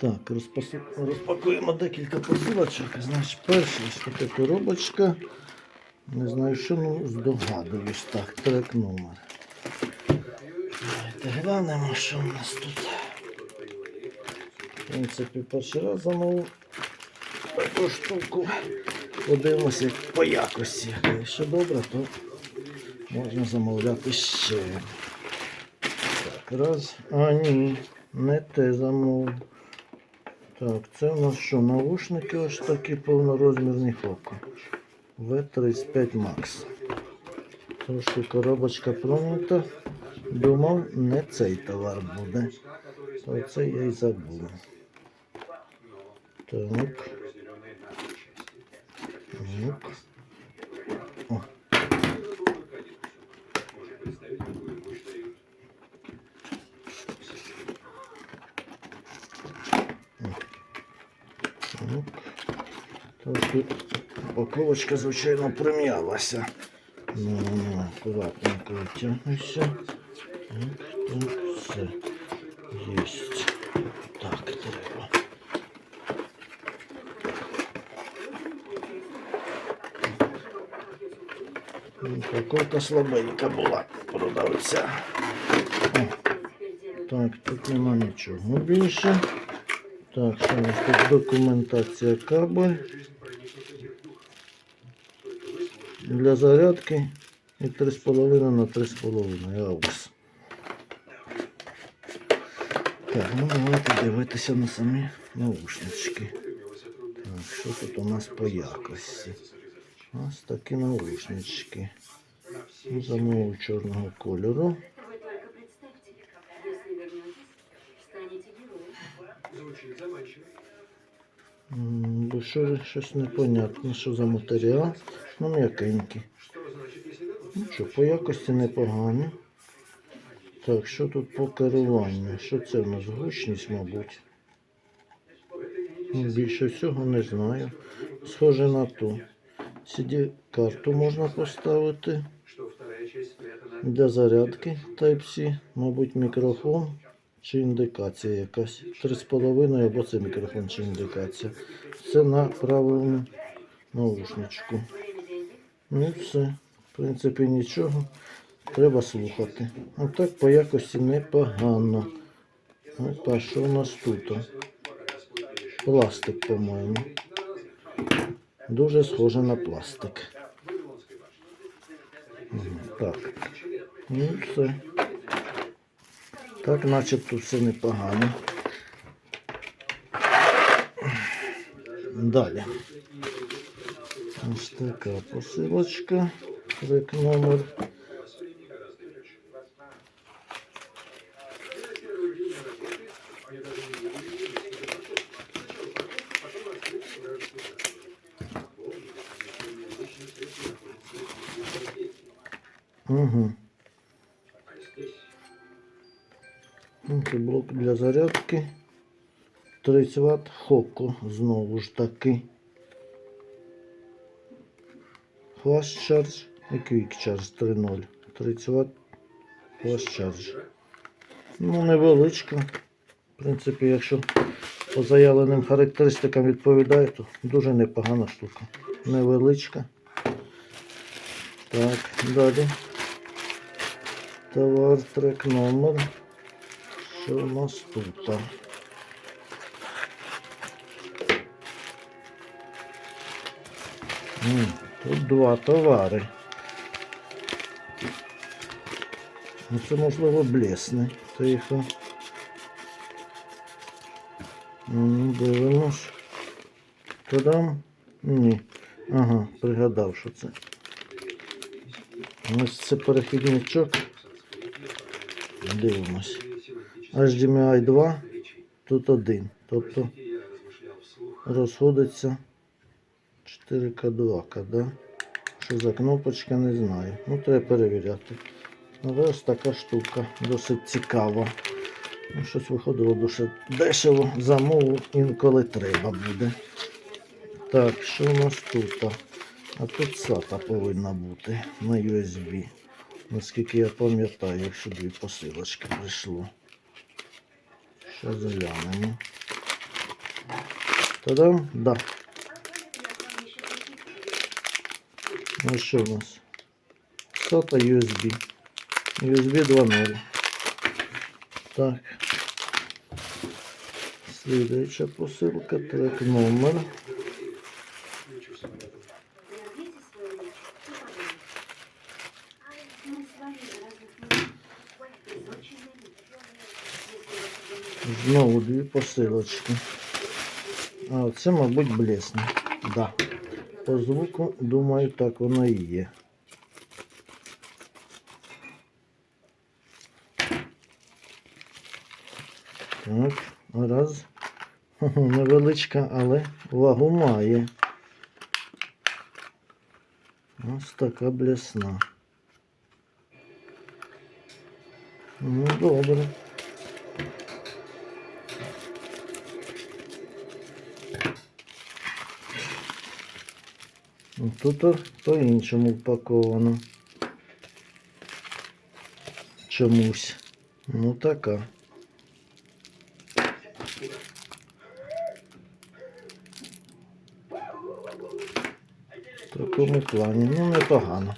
Так, розпакуємо декілька посилочок. Значить, перша ось коробочка. Не знаю, що, ну здогадуюсь. Так, трек номер. Давайте глянемо, що у нас тут. В принципі, перший раз замовив таку штуку. Подивимося по якості. Якщо добре, то можна замовляти ще. Так, раз. А, ні, не те замовив. Так, це у нас що, наушники ось такі повнорозмірні фоку. В35 Max. Трошки коробочка промита. Думав, не цей товар буде. То це я й забув. Так. Так. О. Так. Трохи упаковочка, звичайно, прим'ялася. Ну, ну, акуратненько витягнуся. Так, так, все. Єсть. Так, треба. Упаковка слабенька була, продавця. Так, тут нема нічого більше. Так, що у нас тут документація кабель. Для зарядки і 3,5 на 3,5 аукс. Так, ну давайте дивитися на самі наушнички. Так, що тут у нас по якості? Ось такі наушнички. Ну, Замовив чорного кольору. Бо що щось непонятне, що за матеріал. Ну, м'якенький. Ну що, по якості непогано. Так, що тут по керуванню? Що це в нас? Гучність, мабуть. Ну, Більше всього не знаю. Схоже на ту. CD-карту можна поставити. Для зарядки Type-C, мабуть, мікрофон чи індикація якась. 3,5 або це мікрофон чи індикація. Це на правильну наушничку. Ну все. В принципі, нічого. Треба слухати. А так по якості непогано. Опа, що у нас тут? Пластик, по-моєму. Дуже схоже на пластик. Так. Ну все. Так, начебто все непогано. Далі. Ось така посилочка. Трек номер. Угу. Це блок для зарядки. 30 Вт Хоко знову ж таки. Flash Charge і Quick Charge 3.0. 30 Вт Flash Charge. Ну, невеличка. В принципі, якщо по заявленим характеристикам відповідає, то дуже непогана штука. Невеличка. Так, далі. Товар трек номер. Що у нас тут? М, Тут два товари. Ну, це можливо блесне. Тихо. Ну, дивимось. Тадам? Ні. Ага, пригадав, що це. Ось це перехідничок. Дивимось. HDMI 2, тут один. Тобто розходиться 4К2, да? Що за кнопочка, не знаю. Ну, треба перевіряти. Але ось така штука, досить цікава. Ну, щось виходило дуже дешево, замову інколи треба буде. Так, що у нас тут? А тут SATA повинна бути на USB. Наскільки я пам'ятаю, якщо дві посилочки прийшло. Що заглянемо. Та-дам? Да. Ну що у нас? SATA USB. USB 2.0. Так. Слідуюча посилка, трек номер. Прервите свою речь и подумайте. Мы с вами в разных мирах. Из очень далеких. Если вас Знову дві посилочки. А, це, мабуть, блесне. Да. По звуку, думаю, так воно і є. Так, раз. Невеличка, але вагу має. Ось така блесна. Ну, добре. Тут по-іншому впаковано. Чомусь. Ну така. В такому плані. Ну, непогано.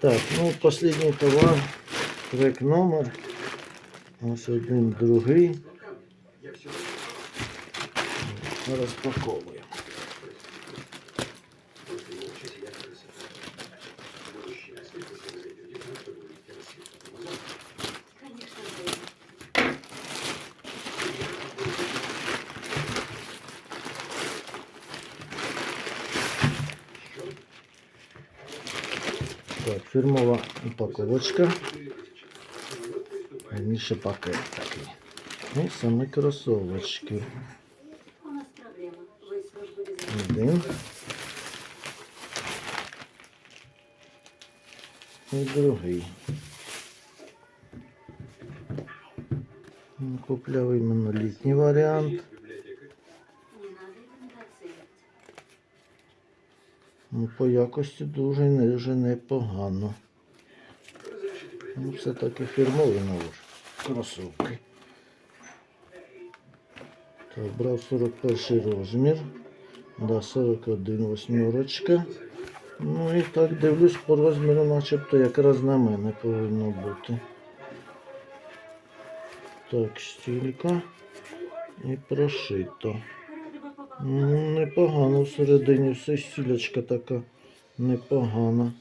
Так, ну останній товар. Трек номер. Ось один, другий. Розпаковуємо. Так, фірмова упаковочка. Раніше пакет такий. І самі кросовочки. Один. І другий. Ну, Купляв іменно літній варіант. Ну, по якості дуже дуже непогано. Ну, все таки фірмові навож. Кросовки. Так, брав 41 розмір. Да, 41 восьмерочка. Ну і так дивлюсь по розміру, начебто якраз на мене повинно бути. Так, стілька і прошито. Ну, непогано всередині, все стілечка така непогана.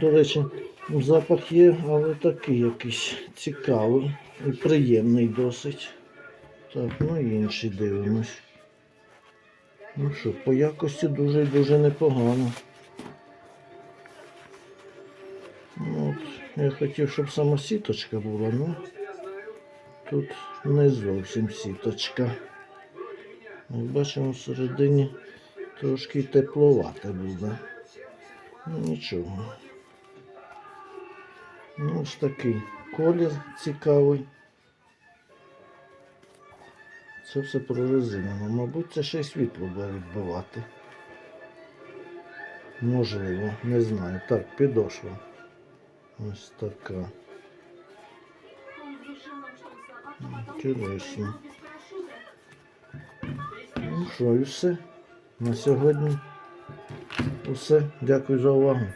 До речі, запах є, але такий якийсь цікавий і приємний досить. Так, ну і інший дивимось. Ну що, по якості дуже і дуже непогано. Ну, от, я хотів, щоб сама сіточка була, ну тут не зовсім сіточка. Як бачимо, всередині трошки тепловате буде. Ну нічого. Ну, ось такий колір цікавий. Це все прорезинено. Мабуть, це ще й світло буде відбивати. Можливо, не знаю. Так, підошва. Ось така. Парашюта. Ну що, і все. На сьогодні. Усе. Дякую за увагу.